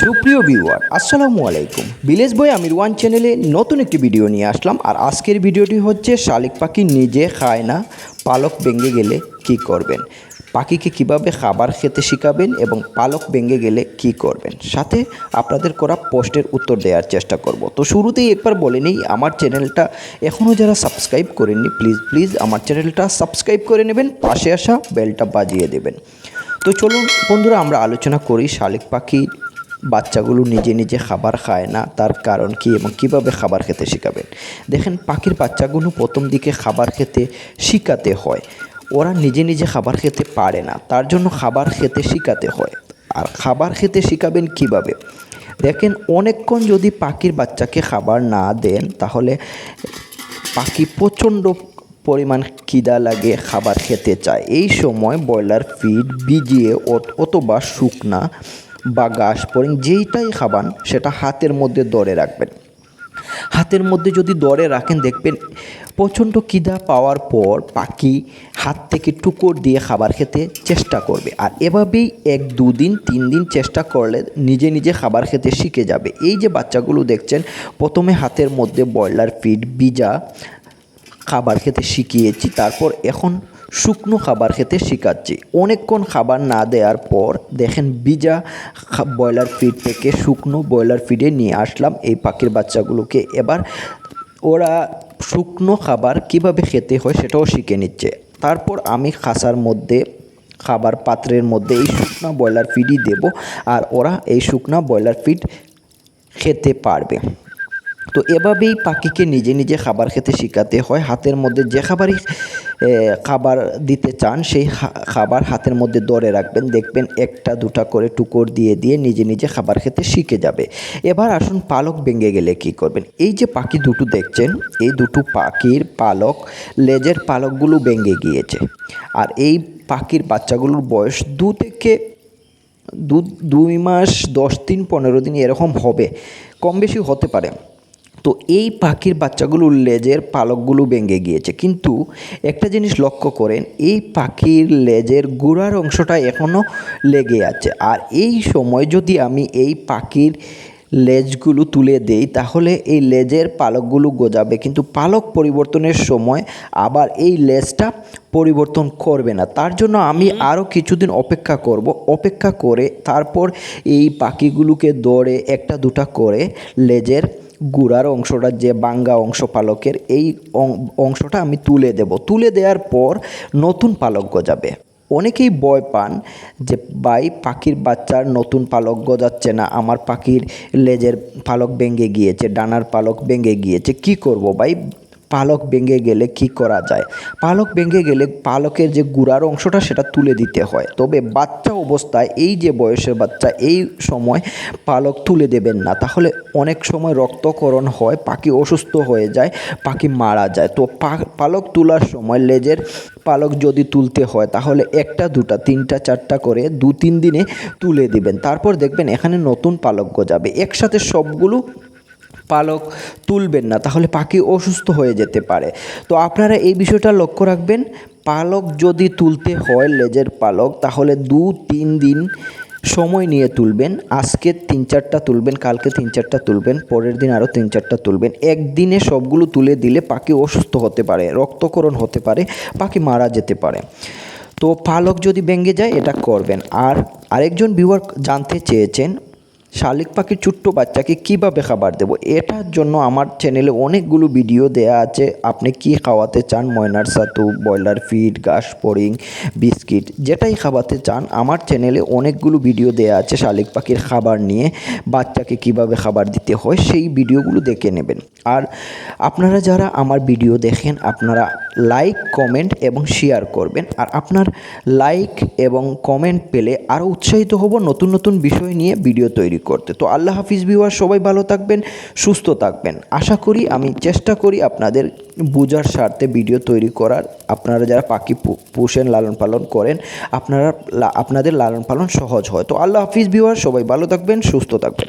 সুপ্রিয় ভিউয়ার, আসসালামু আলাইকুম। ভিলেজ বয় আমির ওয়ান চ্যানেলে নতুন একটি ভিডিও নিয়ে আসলাম, আর আজকের ভিডিওটি হচ্ছে শালিক পাখি নিজে খায় না, পালক ভেঙে গেলে কি করবেন? পাখিকে কীভাবে খাবার খেতে শেখাবেন এবং পালক ভেঙে গেলে কি করবেন? সাথে আপনাদের করা পোস্টের উত্তর দেওয়ার চেষ্টা করব। তো শুরুতেই একবার বলে নিই, আমার চ্যানেলটা এখনও যারা সাবস্ক্রাইব করেননি, প্লিজ প্লিজ আমার চ্যানেলটা সাবস্ক্রাইব করে নেবেন, পাশে আসা বেলটা বাজিয়ে দেবেন। তো চলুন বন্ধুরা, আমরা আলোচনা করি শালিক পাখির বাচ্চাগুলো নিজে নিজে খাবার খায় না, তার কারণ কি এবং কীভাবে খাবার খেতে শেখাবেন? দেখেন, পাখির বাচ্চাগুলো প্রথম দিকে খাবার খেতে শেখাতে হয়। ওরা নিজে নিজে খাবার খেতে পারে না, তার জন্য খাবার খেতে শেখাতে হয়। আর খাবার খেতে শেখাবেন কীভাবে? দেখেন, অনেকক্ষণ যদি পাখির বাচ্চাকে খাবার না দেন, তাহলে পাখি প্রচণ্ড পরিমাণ খিদা লাগে খাবার খেতে চায়। এই সময় ব্রয়লার ফিড, ভিজিয়ে অথবা শুকনা বা ঘাস পরিং যেইটাই খাবান, সেটা হাতের মধ্যে দরে রাখবেন। হাতের মধ্যে যদি দরে রাখেন, দেখবেন প্রচণ্ড কিদা পাওয়ার পর পাখি হাত থেকে টুকর দিয়ে খাবার খেতে চেষ্টা করবে। আর এভাবেই এক, দুদিন তিন দিন চেষ্টা করলে নিজে নিজে খাবার খেতে শিখে যাবে। এই যে বাচ্চাগুলো দেখছেন, প্রথমে হাতের মধ্যে ব্রয়লার ফিড, বিজা খাবার খেতে শিখিয়েছি, তারপর এখন শুকনো খাবার খেতে শেখাচ্ছি। অনেকক্ষণ খাবার না দেওয়ার পর দেখেন বিজা ব্রয়লার ফিড থেকে শুকনো ব্রয়লার ফিডে নিয়ে আসলাম এই পাখির বাচ্চাগুলোকে। এবার ওরা শুকনো খাবার কীভাবে খেতে হয় সেটাও শিখে নিচ্ছে। তারপর আমি খাসার মধ্যে, খাবার পাত্রের মধ্যে এই শুকনো ব্রয়লার ফিডই দেব আর ওরা এই শুকনো ব্রয়লার ফিড খেতে পারবে। তো এভাবেই পাখিকে নিজে নিজে খাবার খেতে শেখাতে হয়। হাতের মধ্যে যে খাবারই খাবার দিতে চান, সেই খাবার হাতের মধ্যে ধরে রাখবেন। দেখবেন একটা, দুটা করে টুকর দিয়ে দিয়ে নিজে নিজে খাবার খেতে শিখে যাবে। এবার আসুন পালক ভেঙে গেলে কি করবেন? এই যে পাখি দুটো দেখছেন, এই দুটো পাখির পালক, লেজের পালকগুলো ভেঙে গিয়েছে। আর এই পাখির বাচ্চাগুলোর বয়স দু থেকে, দু, দুই মাস, দশ দিন, পনেরো দিন এরকম হবে। কম বেশি হতে পারে। তো এই পাখির বাচ্চাগুলোর লেজের পালকগুলো ভেঙে গিয়েছে। কিন্তু একটা জিনিস লক্ষ্য করেন এই পাখির লেজের গোড়ার অংশটা এখনও লেগে আছে। আর এই সময় যদি আমি এই পাখির লেজগুলো তুলে দেই তাহলে এই লেজের পালকগুলো গজাবে। কিন্তু পালক পরিবর্তনের সময় আবার এই লেজটা পরিবর্তন করবে না। তার জন্য আমি আরও কিছুদিন অপেক্ষা করব। অপেক্ষা করে তারপর এই পাখিগুলোকে দৌড়ে একটা দুটা করে লেজের গুড়ার অংশটা যে বাঙ্গা অংশ পালকের, এই অংশটা আমি তুলে দেব। তুলে দেওয়ার পর নতুন পালক গজাবে। অনেকেই ভয় পান যে, ভাই, পাখির বাচ্চার নতুন পালক গজাচ্ছে না। আমার পাখির লেজের পালক ভেঙে গিয়েছে, ডানার পালক ভেঙে গিয়েছে। কি করব ভাই? পালক ভেঙে গেলে কি করা যায়? পালক ভেঙে গেলে পালকের যে গুড়ার অংশটা সেটা তুলে দিতে হয়। তবে বাচ্চা অবস্থায় এই যে বয়সের বাচ্চা, এই সময় পালক তুলে দেবেন না। তাহলে অনেক সময় রক্তকরণ হয়, পাখি অসুস্থ হয়ে যায়, পাখি মারা যায়। তো পালক তোলার সময় লেজের পালক যদি তুলতে হয়, তাহলে একটা, দুটা, তিনটা, চারটা করে দু তিন দিনে তুলে দিবেন। তারপর দেখবেন এখানে নতুন পালক গজাবে। একসাথে সবগুলো পালক তুলবেন না, তাহলে পাখি অসুস্থ হয়ে যেতে পারে। তো আপনারা এই বিষয়টা লক্ষ্য রাখবেন, পালক যদি তুলতে হয় লেজের পালক, তাহলে দু তিন দিন সময় নিয়ে তুলবেন। আজকে তিন চারটা তুলবেন, কালকে তিন চারটা তুলবেন, পরের দিন আরও তিন চারটা তুলবেন। একদিনে সবগুলো তুলে দিলে পাখি অসুস্থ হতে পারে রক্তকরণ হতে পারে, পাখি মারা যেতে পারে। তো পালক যদি ভেঙে যায়, এটা করবেন। আর আরেকজন ভিউয়ার জানতে চেয়েছেন শালিক পাখির ছোট্ট বাচ্চাকে কীভাবে খাবার দেব? এটার জন্য আমার চ্যানেলে অনেকগুলো ভিডিও দেয়া আছে। আপনি কি খাওয়াতে চান? ময়নার ছাতু ব্রয়লার ফিড, ঘাস পরিং, বিস্কিট, যেটাই খাওয়াতে চান, আমার চ্যানেলে অনেকগুলো ভিডিও দেয়া আছে শালিক পাখির খাবার নিয়ে, বাচ্চাকে কীভাবে খাবার দিতে হয়, সেই ভিডিওগুলো দেখে নেবেন। আর আপনারা যারা আমার ভিডিও দেখেন, আপনারা লাইক কমেন্ট এবং শেয়ার করবেন। আর আপনার লাইক এবং কমেন্ট পেলে আরও উৎসাহিত হব নতুন নতুন বিষয় নিয়ে ভিডিও তৈরি করতে। তো আল্লাহ হাফিজ ভিউয়ার সবাই ভালো থাকবেন, সুস্থ থাকবেন। আশা করি, আমি চেষ্টা করি আপনাদের বোঝার স্বার্থে ভিডিও তৈরি করার। আপনারা যারা পাখি পোষেন, লালন পালন করেন, আপনারা আপনাদের লালন পালন সহজ হয়। তো আল্লাহ হাফিজ ভিউয়ার সবাই ভালো থাকবেন, সুস্থ থাকবেন।